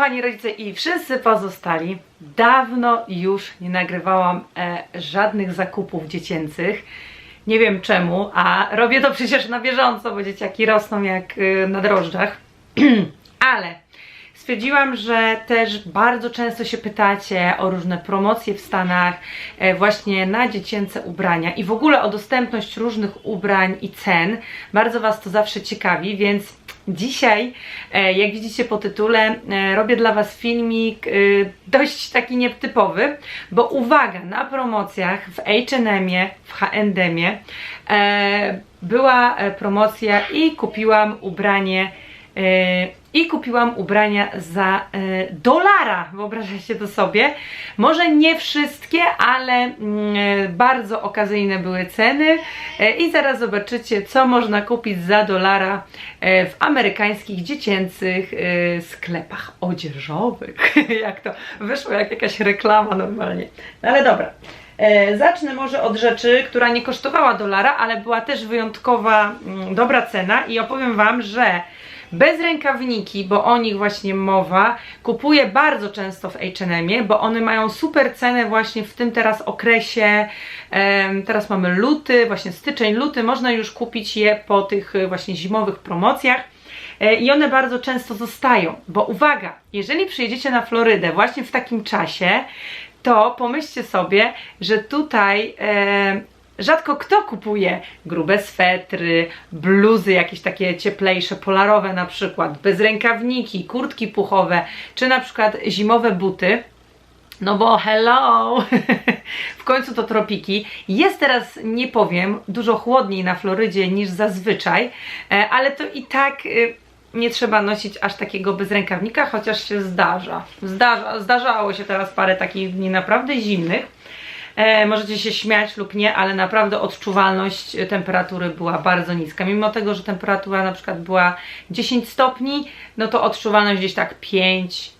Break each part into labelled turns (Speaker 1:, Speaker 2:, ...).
Speaker 1: kochani rodzice i wszyscy pozostali, dawno już nie nagrywałam e, żadnych zakupów dziecięcych. Nie wiem czemu, a robię to przecież na bieżąco, bo dzieciaki rosną jak y, na drożdżach. Ale stwierdziłam, że też bardzo często się pytacie o różne promocje w Stanach, e, właśnie na dziecięce ubrania i w ogóle o dostępność różnych ubrań i cen. Bardzo Was to zawsze ciekawi, więc dzisiaj, e, jak widzicie po tytule, e, robię dla Was filmik e, dość taki nietypowy, bo uwaga, na promocjach w H&M-ie, w H&M-ie e, była promocja i kupiłam ubranie i kupiłam ubrania za e, dolara, wyobrażacie to sobie. Może nie wszystkie, ale e, bardzo okazyjne były ceny e, i zaraz zobaczycie, co można kupić za dolara e, w amerykańskich dziecięcych e, sklepach odzieżowych. jak to wyszło, jak jakaś reklama normalnie. No ale dobra. Zacznę może od rzeczy, która nie kosztowała dolara, ale była też wyjątkowa, mm, dobra cena i opowiem Wam, że bez rękawniki, bo o nich właśnie mowa, kupuję bardzo często w H&M-ie, bo one mają super cenę właśnie w tym teraz okresie. Teraz mamy luty, właśnie styczeń, luty, można już kupić je po tych e, właśnie zimowych promocjach. E, I one bardzo często zostają, bo uwaga, jeżeli przyjedziecie na Florydę właśnie w takim czasie, to pomyślcie sobie, że tutaj e, rzadko kto kupuje grube swetry, bluzy jakieś takie cieplejsze, polarowe na przykład, bez rękawniki, kurtki puchowe, czy na przykład zimowe buty. No bo hello, w końcu to tropiki. Jest teraz, nie powiem, dużo chłodniej na Florydzie niż zazwyczaj, e, ale to i tak e, nie trzeba nosić aż takiego bez rękawnika, chociaż się zdarza. zdarza. Zdarzało się teraz parę takich dni naprawdę zimnych. E, możecie się śmiać lub nie, ale naprawdę odczuwalność temperatury była bardzo niska. Mimo tego, że temperatura na przykład była 10 stopni, no to odczuwalność gdzieś tak 5,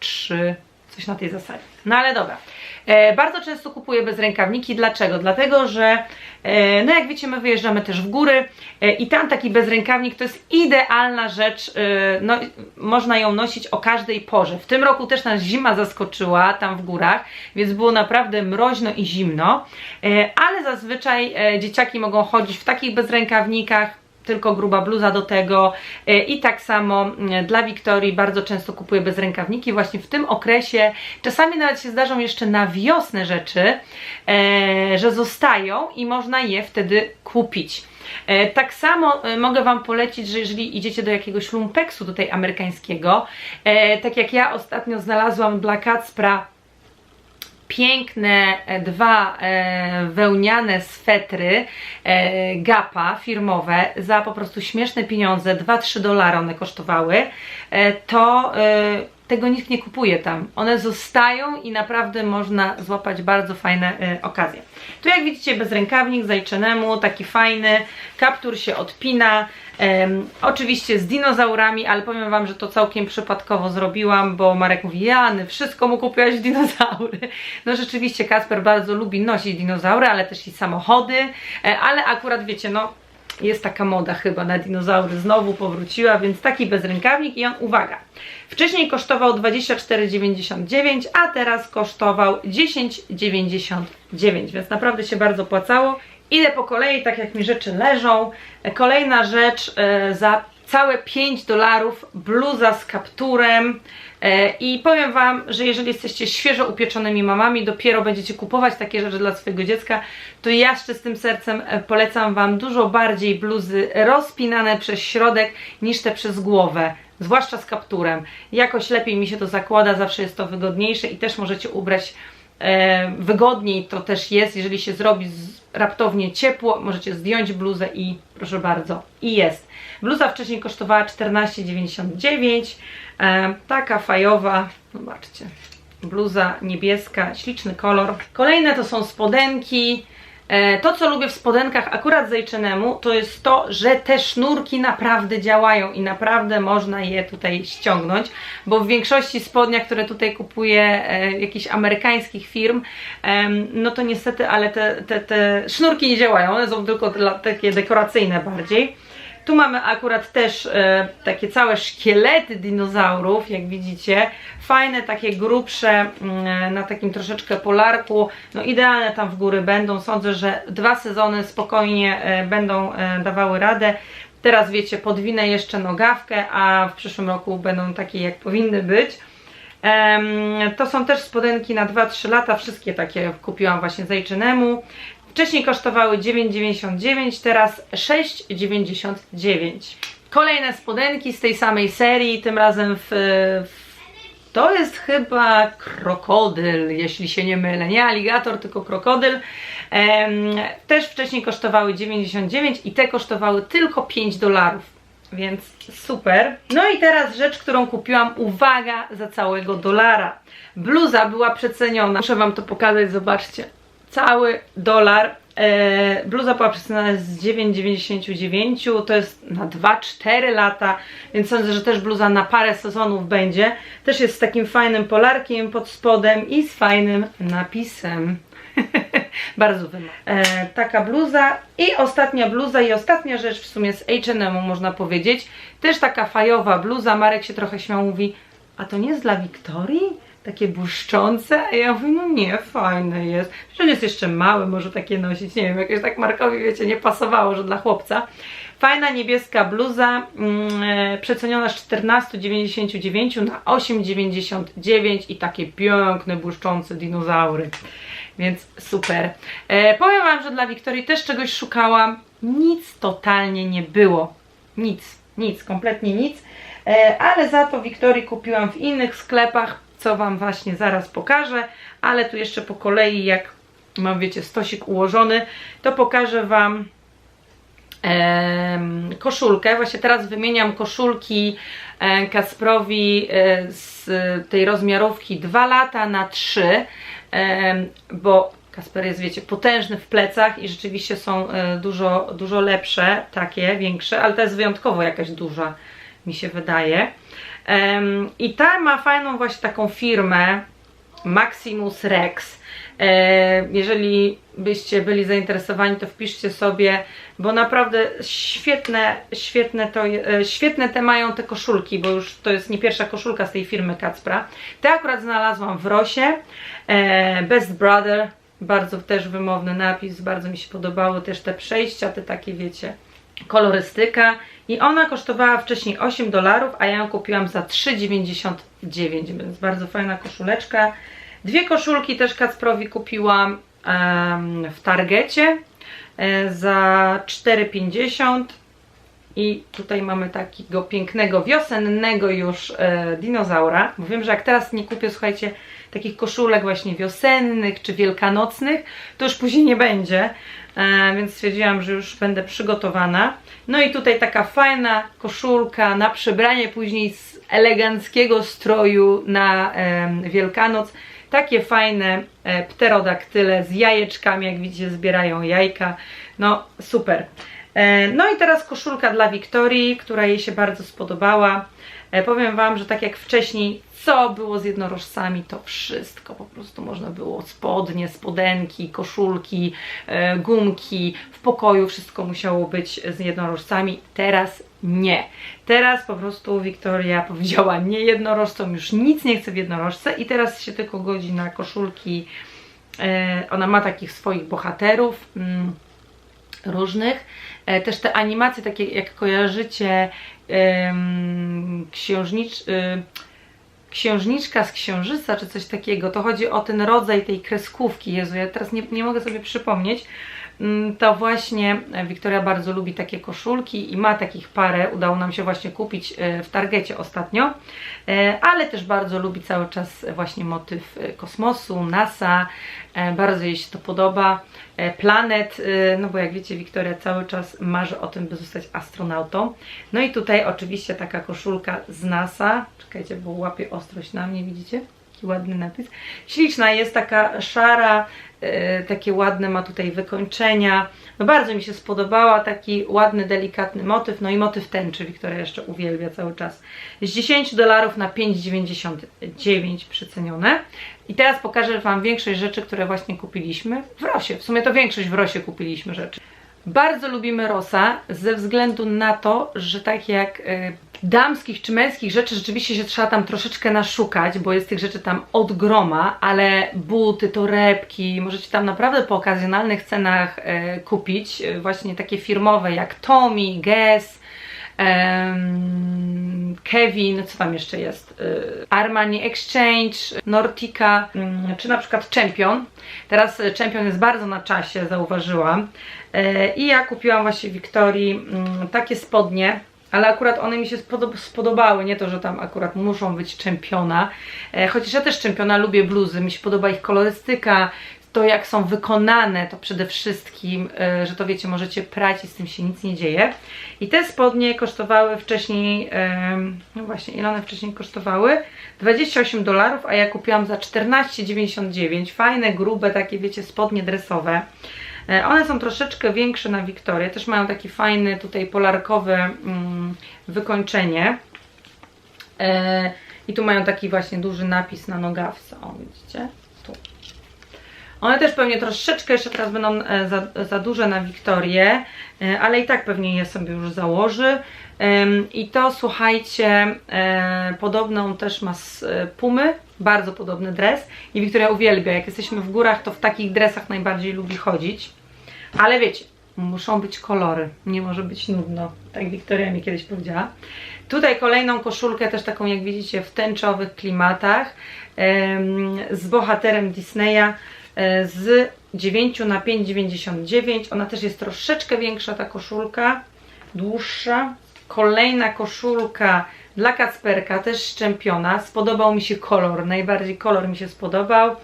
Speaker 1: 3, coś na tej zasadzie. No ale dobra. E, bardzo często kupuję bez rękawniki. Dlaczego? Dlatego, że e, no jak wiecie, my wyjeżdżamy też w góry e, i tam taki bezrękawnik to jest idealna rzecz. E, no, można ją nosić o każdej porze. W tym roku też nas zima zaskoczyła tam w górach, więc było naprawdę mroźno i zimno, e, ale zazwyczaj e, dzieciaki mogą chodzić w takich bezrękawnikach tylko gruba bluza do tego E, i tak samo mm, dla Wiktorii bardzo często kupuję bez rękawniki właśnie w tym okresie, czasami nawet się zdarzą jeszcze na wiosnę rzeczy, e, że zostają i można je wtedy kupić. E, Tak samo e, mogę Wam polecić, że jeżeli idziecie do jakiegoś lumpeksu tutaj amerykańskiego, e, tak jak ja ostatnio znalazłam dla Kacpra piękne e, dwa e, wełniane swetry e, Gapa firmowe za po prostu śmieszne pieniądze, 2-3 dolary one kosztowały, to tego nikt nie kupuje tam. One zostają i naprawdę można złapać bardzo fajne e, okazje. Tu jak widzicie bez rękawnik z H&M-u, taki fajny, kaptur się odpina, oczywiście z dinozaurami, ale powiem Wam, że to całkiem przypadkowo zrobiłam, bo Marek mówi, Jany, wszystko mu kupiłaś dinozaury. No rzeczywiście Kasper bardzo lubi nosić dinozaury, ale też i samochody, e, ale akurat wiecie, no jest taka moda chyba na dinozaury, znowu powróciła, więc taki bezrękawnik i on, uwaga, wcześniej kosztował 24,99, a teraz kosztował 10,99, więc naprawdę się bardzo opłacało. Idę po kolei, tak jak mi rzeczy leżą. E, Kolejna rzecz e, za całe 5 dolarów, bluza z kapturem. E, I powiem Wam, że jeżeli jesteście świeżo upieczonymi mamami, dopiero będziecie kupować takie rzeczy dla swojego dziecka, to ja z czystym sercem e, polecam Wam dużo bardziej bluzy rozpinane przez środek niż te przez głowę. Zwłaszcza z kapturem. Jakoś lepiej mi się to zakłada, zawsze jest to wygodniejsze i też możecie ubrać wygodniej to też jest, jeżeli się zrobi raptownie ciepło, możecie zdjąć bluzę i proszę bardzo, i jest. Bluza wcześniej kosztowała 14,99, e, taka fajowa, zobaczcie, bluza niebieska, śliczny kolor. Kolejne to są spodenki, E, To, co lubię w spodenkach akurat z to jest to, że te sznurki naprawdę działają i naprawdę można je tutaj ściągnąć, bo w większości spodniach, które tutaj kupuję, e, jakichś amerykańskich firm, em, no to niestety, ale te, te, te sznurki nie działają, one są tylko dla, takie dekoracyjne bardziej. Tu mamy akurat też e, takie całe szkielety dinozaurów, jak widzicie. Fajne, takie grubsze, mm, na takim troszeczkę polarku. No idealne tam w góry będą. Sądzę, że dwa sezony spokojnie e, będą e, dawały radę. Teraz wiecie, podwinę jeszcze nogawkę, a w przyszłym roku będą takie jak powinny być. To są też spodenki na 2-3 lata, wszystkie takie kupiłam właśnie z H&M-u. Wcześniej kosztowały 9,99, teraz 6,99. Kolejne spodenki z tej samej serii, tym razem w, w to jest chyba krokodyl, jeśli się nie mylę. Nie aligator, tylko krokodyl. Też wcześniej kosztowały 99 i te kosztowały tylko 5 dolarów. Więc super. No i teraz rzecz, którą kupiłam, uwaga, za całego dolara. Bluza była przeceniona. Muszę Wam to pokazać, zobaczcie. Cały dolar. E, bluza była przeceniona z 9,99, to jest na 2-4 lata, więc sądzę, że też bluza na parę sezonów będzie. Też jest z takim fajnym polarkiem pod spodem i z fajnym napisem. Bardzo wymagana. E, taka bluza i ostatnia bluza i ostatnia rzecz w sumie z H&M można powiedzieć. Też taka fajowa bluza. Marek się trochę śmiał, mówi, a to nie jest dla Wiktorii? Takie błyszczące? A ja mówię, no nie, fajne jest. Przecież on jest jeszcze mały, może takie nosić. Nie wiem, jakoś tak Markowi, wiecie, nie pasowało, że dla chłopca. Fajna niebieska bluza, e, przeceniona z 14,99 na 8,99 i takie piękne, błyszczące dinozaury. Więc super. E, powiem Wam, że dla Wiktorii też czegoś szukałam. Nic totalnie nie było. Nic, nic, kompletnie nic. E, ale za to Wiktorii kupiłam w innych sklepach, co Wam właśnie zaraz pokażę. Ale tu jeszcze po kolei, jak mam, wiecie, stosik ułożony, to pokażę Wam koszulkę. Właśnie teraz wymieniam koszulki e, Kasprowi e, z tej rozmiarówki 2 lata na 3, em, bo Kasper jest, wiecie, potężny w plecach i rzeczywiście są e, dużo, dużo lepsze, takie, większe, ale ta jest wyjątkowo jakaś duża, mi się wydaje. I ta ma fajną właśnie taką firmę, Maximus Rex. Jeżeli byście byli zainteresowani, to wpiszcie sobie, bo naprawdę świetne, świetne, to, e, świetne te mają te koszulki, bo już to jest nie pierwsza koszulka z tej firmy Kacpra. Te akurat znalazłam w Rosie. E, Best Brother, bardzo też wymowny napis, bardzo mi się podobały też te przejścia, te takie wiecie, kolorystyka. I ona kosztowała wcześniej 8 dolarów, a ja ją kupiłam za 3,99, więc bardzo fajna koszuleczka. Dwie koszulki też Kacprowi kupiłam w Targecie e, za 4,50 i tutaj mamy takiego pięknego, wiosennego już e, dinozaura. Bo wiem, że jak teraz nie kupię, słuchajcie, takich koszulek właśnie wiosennych czy wielkanocnych, to już później nie będzie. E, więc stwierdziłam, że już będę przygotowana. No i tutaj taka fajna koszulka na przebranie później z eleganckiego stroju na em, Wielkanoc. Takie fajne e, pterodaktyle z jajeczkami, jak widzicie, zbierają jajka. No super. E, No i teraz koszulka dla Wiktorii, która jej się bardzo spodobała. E, Powiem Wam, że tak jak wcześniej, co było z jednorożcami, to wszystko po prostu można było. Spodnie, spodenki, koszulki, e, gumki, w pokoju wszystko musiało być z jednorożcami. Teraz nie. Teraz po prostu Wiktoria powiedziała nie jednorożcom, już nic nie chce w jednorożce i teraz się tylko godzi na koszulki. Ona ma takich swoich bohaterów. Różnych. E, Też te animacje, takie jak kojarzycie, księżnicz, y, księżniczka z księżyca, czy coś takiego, to chodzi o ten rodzaj tej kreskówki. Jezu, ja teraz nie, nie mogę sobie przypomnieć. Mm, To właśnie e, Wiktoria bardzo lubi takie koszulki i ma takich parę. Udało nam się właśnie kupić e, w Targecie ostatnio, E, ale też bardzo lubi cały czas właśnie motyw kosmosu, NASA. Bardzo jej się to podoba. Planet, no bo jak wiecie, Wiktoria cały czas marzy o tym, by zostać astronautą. No i tutaj oczywiście taka koszulka z NASA. Czekajcie, bo łapie ostrość na mnie, widzicie? Taki ładny napis. Śliczna jest, taka szara, e, takie ładne ma tutaj wykończenia. No bardzo mi się spodobała, taki ładny, delikatny motyw. No i motyw tęczy, Wiktoria jeszcze uwielbia cały czas. Z 10 dolarów na 5,99 przecenione. I teraz pokażę Wam większość rzeczy, które właśnie kupiliśmy w Rosie. W sumie to większość w Rosie kupiliśmy rzeczy. Bardzo lubimy Rosa ze względu na to, że tak jak e, damskich czy męskich rzeczy rzeczywiście się trzeba tam troszeczkę naszukać, bo jest tych rzeczy tam od groma, ale buty, torebki, możecie tam naprawdę po okazjonalnych cenach e, kupić, e, właśnie takie firmowe jak Tommy, Guess, Kevin, co tam jeszcze jest? Y, Armani Exchange, Nortika, mm, czy na przykład Champion. Teraz y, Champion jest bardzo na czasie, zauważyłam. I ja kupiłam właśnie Wiktorii mm, takie spodnie, ale akurat one mi się spodob- spodobały, nie to, że tam akurat muszą być czempiona. E, Chociaż ja też czempiona lubię bluzy, mi się podoba ich kolorystyka, to jak są wykonane, to przede wszystkim, e, że to wiecie, możecie prać i z tym się nic nie dzieje. I te spodnie kosztowały wcześniej, no właśnie, ile one wcześniej kosztowały? 28 dolarów, a ja kupiłam za 14,99. Fajne, grube, takie wiecie, spodnie dresowe. E, One są troszeczkę większe na Wiktorię, też mają taki fajny tutaj polarkowe mm, wykończenie. E, I tu mają taki właśnie duży napis na nogawce, o widzicie? One też pewnie troszeczkę jeszcze teraz będą e, za, za duże na Wiktorię, e, ale i tak pewnie je sobie już założy. I to słuchajcie, e, podobną też ma z Pumy, bardzo podobny dres. I Wiktoria uwielbia, jak jesteśmy w górach, to w takich dresach najbardziej lubi chodzić. Ale wiecie, muszą być kolory, nie może być nudno. Tak Wiktoria mi kiedyś powiedziała. Tutaj kolejną koszulkę, też taką jak widzicie w tęczowych klimatach, z bohaterem Disneya z 9 na 5,99. Ona też jest troszeczkę większa ta koszulka, dłuższa. Kolejna koszulka dla Kacperka, też szczępiona. Spodobał mi się kolor, najbardziej kolor mi się spodobał.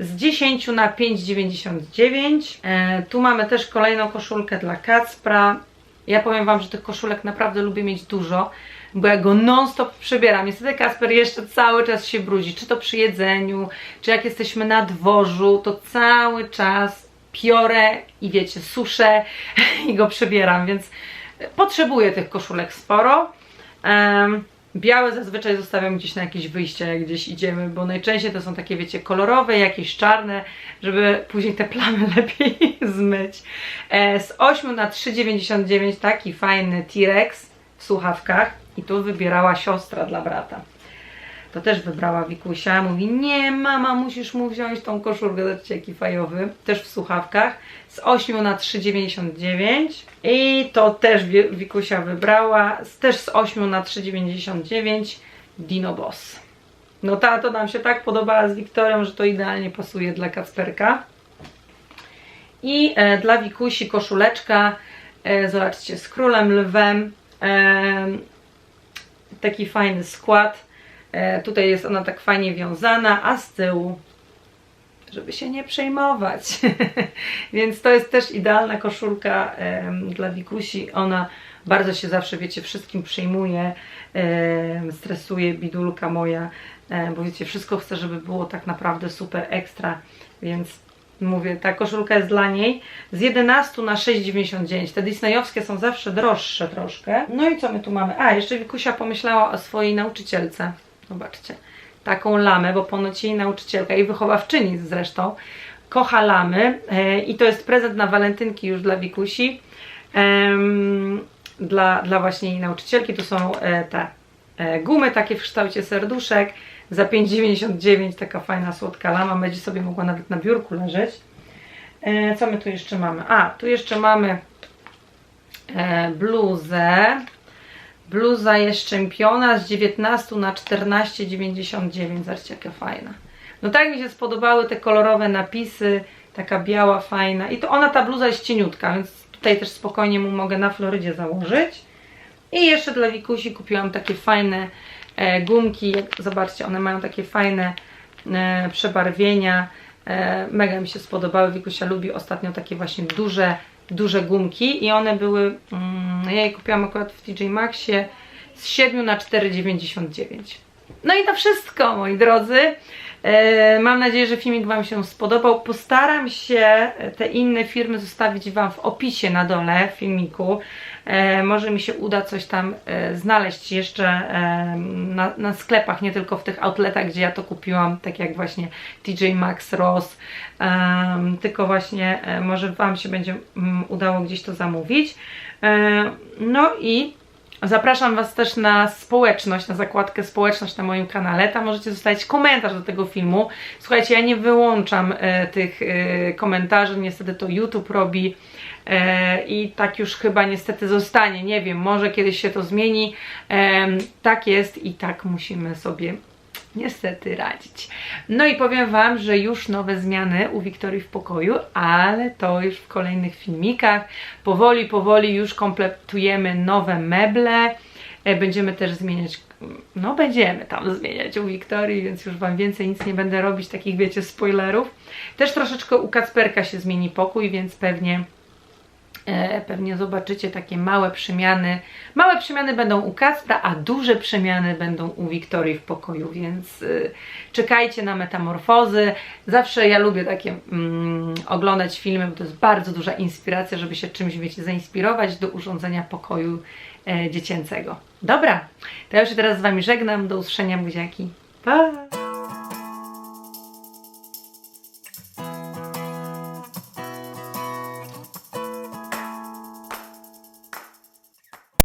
Speaker 1: Z 10 na 5,99. E, tu mamy też kolejną koszulkę dla Kacpra. Ja powiem Wam, że tych koszulek naprawdę lubię mieć dużo, bo ja go non-stop przebieram. Niestety Kasper jeszcze cały czas się brudzi, czy to przy jedzeniu, czy jak jesteśmy na dworzu, to cały czas piorę i wiecie, suszę i go przebieram, więc potrzebuję tych koszulek sporo. Em, białe zazwyczaj zostawiam gdzieś na jakieś wyjścia, jak gdzieś idziemy, bo najczęściej to są takie, wiecie, kolorowe, jakieś czarne, żeby później te plamy lepiej zmyć. E, z 8 na 3,99 taki fajny T-Rex w słuchawkach i tu wybierała siostra dla brata. To też wybrała Wikusia. Mówi, nie mama, musisz mu wziąć tą koszulkę, zobaczcie jaki fajowy. Też w słuchawkach. Z 8 na 3,99. I to też Wi- Wikusia wybrała. Też z 8 na 3,99 Dino Boss. No ta to nam się tak podobała z Wiktorią, że to idealnie pasuje dla Kacperka. I e, dla Wikusi koszuleczka, e, zobaczcie, z królem lwem. E, taki fajny skład. E, tutaj jest ona tak fajnie wiązana, a z tyłu, żeby się nie przejmować. Więc to jest też idealna koszulka dla Wikusi. Ona bardzo się zawsze, wiecie, wszystkim przejmuje, em, stresuje, bidulka moja, bo wiecie, wszystko chce, żeby było tak naprawdę super ekstra, więc mówię, ta koszulka jest dla niej z 11 na 6,99. Te disneyowskie są zawsze droższe troszkę. No i co my tu mamy? A, jeszcze Wikusia pomyślała o swojej nauczycielce. Zobaczcie, taką lamę, bo ponoć jej nauczycielka i wychowawczyni zresztą kocha lamy e, i to jest prezent na walentynki już dla Wikusi. Dla, dla właśnie jej nauczycielki tu są e, te e, gumy takie w kształcie serduszek za 5,99 taka fajna słodka lama, będzie sobie mogła nawet na biurku leżeć. E, co my tu jeszcze mamy? A, tu jeszcze mamy e, bluzę. Bluza jest czempiona z 19 na 14,99. Zobaczcie, jaka fajna. No tak mi się spodobały te kolorowe napisy, taka biała, fajna. I to ona, ta bluza jest cieniutka, więc tutaj też spokojnie mu mogę na Florydzie założyć. I jeszcze dla Wikusi kupiłam takie fajne gumki. Jak- Zobaczcie, one mają takie fajne e, przebarwienia. E, mega mi się spodobały. Wikusia lubi ostatnio takie właśnie duże, duże gumki i one były, mm, ja je kupiłam akurat w TJ Maxie z 7 na 4,99. No i to wszystko, moi drodzy. E, Mam nadzieję, że filmik Wam się spodobał. Postaram się e, te inne firmy zostawić Wam w opisie na dole filmiku. E, Może mi się uda coś tam znaleźć jeszcze na, na sklepach, nie tylko w tych outletach, gdzie ja to kupiłam, tak jak właśnie TJ Maxx, Ross, tylko właśnie może Wam się będzie mm, udało gdzieś to zamówić. No i Zapraszam Was też na społeczność, na zakładkę społeczność na moim kanale. Tam możecie zostawić komentarz do tego filmu. Słuchajcie, ja nie wyłączam e, tych e, komentarzy, niestety to YouTube robi e, i tak już chyba niestety zostanie. Nie wiem, może kiedyś się to zmieni. Em, tak jest i tak musimy sobie niestety radzić. No i powiem Wam, że już nowe zmiany u Wiktorii w pokoju, ale to już w kolejnych filmikach. Powoli, powoli już kompletujemy nowe meble. E, Będziemy też zmieniać, no będziemy tam zmieniać u Wiktorii, więc już Wam więcej nic nie będę robić, takich wiecie, spoilerów. Też troszeczkę u Kacperka się zmieni pokój, więc pewnie pewnie zobaczycie takie małe przemiany. Małe przemiany będą u Kacpra, a duże przemiany będą u Wiktorii w pokoju, więc y, czekajcie na metamorfozy. Zawsze ja lubię takie mm, oglądać filmy, bo to jest bardzo duża inspiracja, żeby się czymś, wiecie, zainspirować do urządzenia pokoju e, dziecięcego. Dobra, to ja już się teraz z Wami żegnam. Do usłyszenia, buziaki. Pa!